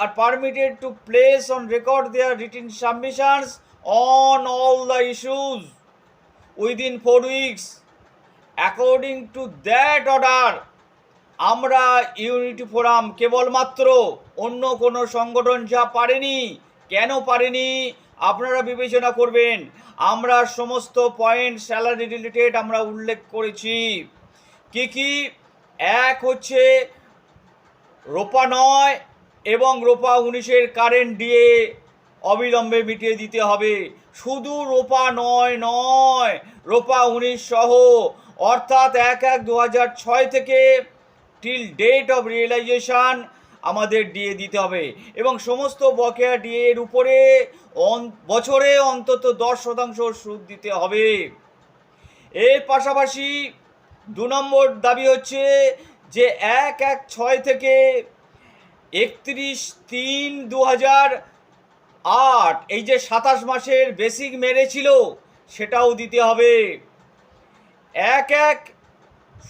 are permitted to place on record their written submissions on all the issues within four weeks. According to that order, আমরা unity forum কেবলমাত্র অন্য কোনো সংগঠন যা পারেনি কেন পারেনি আপনারা বিবেচনা করবেন আমরা সমস্ত পয়েন্ট স্যালারি রিলেটেড আমরা উল্লেখ করেছি কি কি এক হচ্ছে রোপা নয় এবং রোপা উনিশের কারেন্ট দিয়ে অবিলম্বে মিটিয়ে দিতে হবে। শুধু রোপা নয় নয়, রোপা উনিশ সহ অর্থাৎ এক এক দু ছয় থেকে টিল ডেট অফ রিয়েলাইজেশন আমাদের ডিএ দিতে হবে। এবং সমস্ত বকেয়া ডিএ এর উপরে বছরে অন্তত দশ শতাংশ সুদ দিতে হবে। এর পাশাপাশি দু নম্বর দাবি হচ্ছে যে এক এক ছয় থেকে একত্রিশ তিন দু আট, এই যে সাতাশ মাসের বেসিক মেরেছিল, সেটাও দিতে হবে। এক এক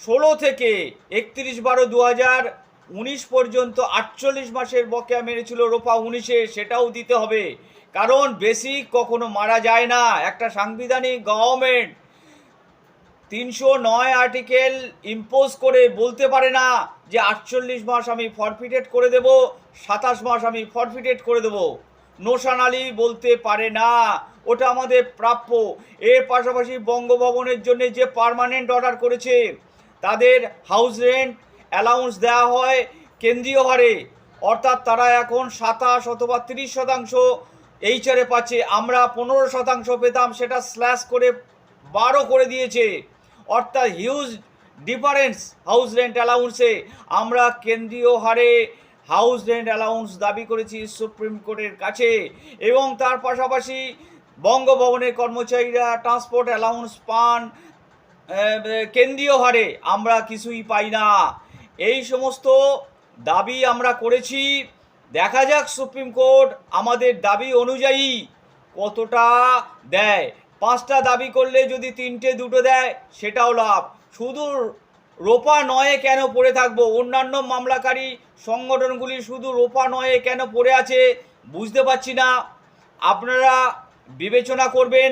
ষোলো থেকে একত্রিশ বারো দু হাজার উনিশ পর্যন্ত আটচল্লিশ মাসের বকেয়া মেরেছিল, রোপা উনিশে, সেটাও দিতে হবে। কারণ বেসিক কখনো মারা যায় না। একটা সাংবিধানিক গভর্নমেন্ট তিনশো নয় আর্টিকেল ইম্পোজ করে বলতে পারে না। যে আটচল্লিশ মাস আমি ফরফিটেড করে দেব, সাতাশ মাস আমি ফরফিটেড করে দেব। নোশান আলী বলতে পারে না, ওটা আমাদের প্রাপ্য। এর পাশাপাশি বঙ্গভবনের জন্য যে পার্মানেন্ট অর্ডার করেছে, তাদের হাউস রেন্ট অ্যালাউন্স দেওয়া হয় কেন্দ্রীয় হারে। অর্থাৎ তারা এখন সাতাশ অথবা তিরিশ শতাংশ এইচআরে পাচ্ছে। আমরা পনেরো শতাংশ পেতাম, সেটা স্ল্যাশ করে বারো করে দিয়েছে। অর্থাৎ হিউজ ডিফারেন্স হাউস রেন্ট অ্যালাউন্সে। আমরা কেন্দ্রীয় হারে হাউস রেন্ট অ্যালাউন্স দাবি করেছি সুপ্রিম কোর্টের কাছে এবং তার পাশাপাশি বঙ্গভবনের কর্মচারীরা ট্রান্সপোর্ট অ্যালাউন্স পান কেন্দ্রীয় হারে। আমরা কিছুই পাই না। এই সমস্ত দাবি আমরা করেছি। দেখা যাক সুপ্রিম কোর্ট আমাদের দাবি অনুযায়ী কতটা দেয়। পাঁচটা দাবি করলে যদি তিনটে দুটো দেয়, সেটাও লাভ। শুধু রোপা নয়ে কেন পড়ে থাকব? অন্যান্য মামলাকারী সংগঠনগুলি শুধু রোপা নয়ে কেন পড়ে আছে বুঝতে পারছি না। আপনারা বিবেচনা করবেন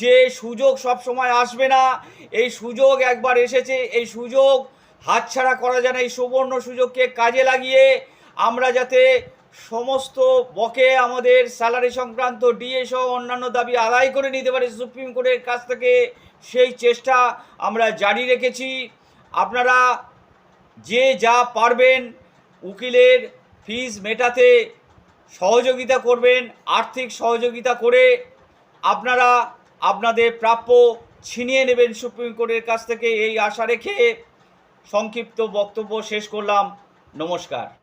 যে সুযোগ সব সময় আসবে না। এই সুযোগ একবার এসেছে, এই সুযোগ হাতছাড়া করা যায় না। এই সুবর্ণ সুযোগকে কাজে লাগিয়ে আমরা যাতে সমস্ত বকে আমাদের স্যালারি সংক্রান্ত ডিএ সহ অন্যান্য দাবি আদায় করে নিতে পারে সুপ্রিম কোর্টের কাছ থেকে। সেই চেষ্টা আমরা জারি রেখেছি। আপনারা যে যা পারবেন উকিলের ফিজ মেটাতে সহযোগিতা করবেন, আর্থিক সহযোগিতা করে আপনারা আপনাদের প্রাপ্য ছিনিয়ে নেবেন সুপ্রিম কোর্টের কাছ থেকে। এই আশা রেখে সংক্ষিপ্ত বক্তব্য শেষ করলাম। নমস্কার।